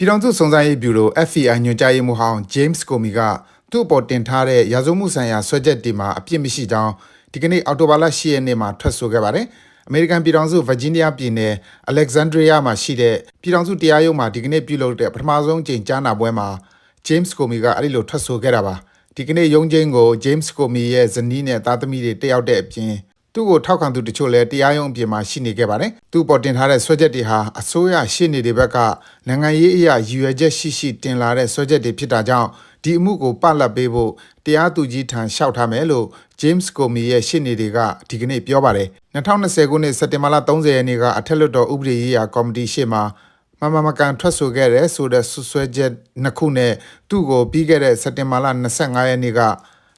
ပြည်တော်စုစုံစမ်းရေးဗျူရို FBI ညွှန်ကြားရေးမှူးဟောင်း James Comey ကသူ့အပေါ်တင်ထားတဲ့ရာဇဝမှုဆိုင်ရာဆွဲချက်တွေမှာအပြစ်မရှိကြောင်းဒီကနေ့အောက်တိုဘာလ10ရက်နေ့မှာထွက်ဆိုခဲ့ပါတယ်။အမေရိကန်ပြည်ထောင်စုဗာဂျီးနီးယားပြည်နယ် Alexandria မှာရှိတဲ့ပြည်ထောင်စုတရားရုံးမှာဒီကနေ့ပြုလုပ်တဲ့ပထမဆုံးကြိမ်ကြားနာပွဲမှာ James Comey ကအဲ့ဒီလိုထွက်ဆိုခဲ့တာပါ။ဒီကနေ့ရုံးချင်းကို James Comey ရဲ့ဇနီးနဲ့သားသမီးတွေတက်ရောက်တဲ့အပြင် သူ့ကိုထောက်ခံသူတချို့လည်းတရားရုံးအပြင်မှာရှိနေခဲ့ပါတယ်။သူ့ပေါ်တင်ထားတဲ့ဆွဲချက်တွေဟာအစိုးရရှေ့နေတွေဘက်ကနိုင်ငံရေးအရာရည်ရွယ်ချက်ရှိရှိတင်လာတဲ့ဆွဲချက်တွေဖြစ်တာကြောင့်ဒီအမှုကိုပလတ်ပေးဖို့တရားသူကြီးထံလျှောက်ထားမယ်လို့ James Comey ရဲ့ရှေ့နေတွေကဒီကနေ့ပြောပါတယ်။2020ခုနှစ်စက်တင်ဘာလ30ရက်နေ့ကအထက်လွှတ်တော်ဥပဒေရေးရာကော်မတီရှေ့မှာမမမကန်ထွက်ဆိုခဲ့တဲ့ဆိုတဲ့ဆွဆွဲချက်နှစ်ခုနဲ့သူ့ကိုပြီးခဲ့တဲ့စက်တင်ဘာလ25ရက်နေ့က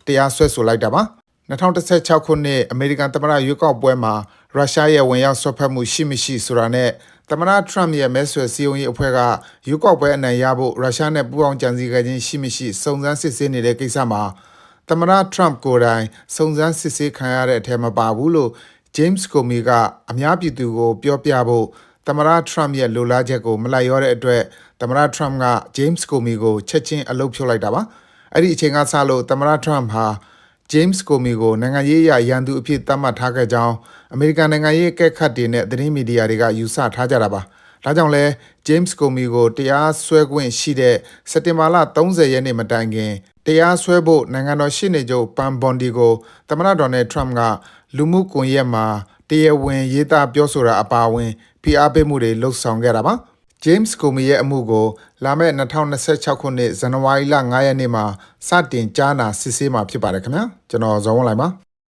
တရားစွဲဆိုလိုက်တာပါ 2016ခုနှစ်အမေရိကန်သမ္မတရွေးကောက်ပွဲမှာရုရှားရဲ့ဝင်ရောက်ဆွတ်ဖက်မှုရှိမရှိဆိုတာနဲ့သမ္မတထရမ့်ရဲ့မဲဆွယ်စည်းရုံးရေးအဖွဲ့ကရွေးကောက်ပွဲအနိုင်ရဖို့ရုရှားနဲ့ပူးပေါင်းကြံစည်ခဲ့ခြင်းရှိမရှိစုံစမ်းစစ်ဆေးနေတဲ့ကိစ္စမှာသမ္မတထရမ့်ကိုယ်တိုင်စုံစမ်းစစ်ဆေးခံရတဲ့အထက်မပါဘူးလို့ James Comey ကအများပြည်သူကိုပြောပြဖို့သမ္မတထရမ့်ရဲ့လိုလားချက်ကိုမလိုက်ရောတဲ့အတွက်သမ္မတထရမ့်က James Comey ကိုချက်ချင်းအလုပ်ဖြုတ်လိုက်တာပါအဲ့ဒီအချိန်ကစလို့သမ္မတထရမ့်ဟာ James Comey ကိုနိုင်ငံရေးအရရန်သူအဖြစ်သတ်မှတ်ထားခဲ့ကြောင်းအမေရိကန်နိုင်ငံရေးကက်ခတ်တွေနဲ့သတင်းမီဒီယာတွေကယူဆထားကြတာပါ။ဒါကြောင့်လဲ James Comey ကိုတရားစွဲခွင့်ရှိတဲ့စက်တင်ဘာလ30ရက်နေ့မတိုင်ခင်တရားစွဲဖို့နိုင်ငံတော်ရှေ့နေချုပ်ပန်ဘွန်ဒီကိုသမ္မတဒေါ်နယ်ထရမ့်ကလူမှုကွန်ရက်မှာတရားဝင်ရေးသားပြောဆိုတာအပါအဝင်ဖိအားပေးမှုတွေလှုပ်ဆောင်ခဲ့တာပါ။ James Comey ရဲ့အမှုကိုလာမယ့်2026ခုနှစ်ဇန်နဝါရီလ9ရက်နေ့မှာစတင်ကြားနာစစ်ဆေးမှာဖြစ်ပါတယ်ခင်ဗျာကျွန်တော်ဇော်ဝင်းလိုက်ပါ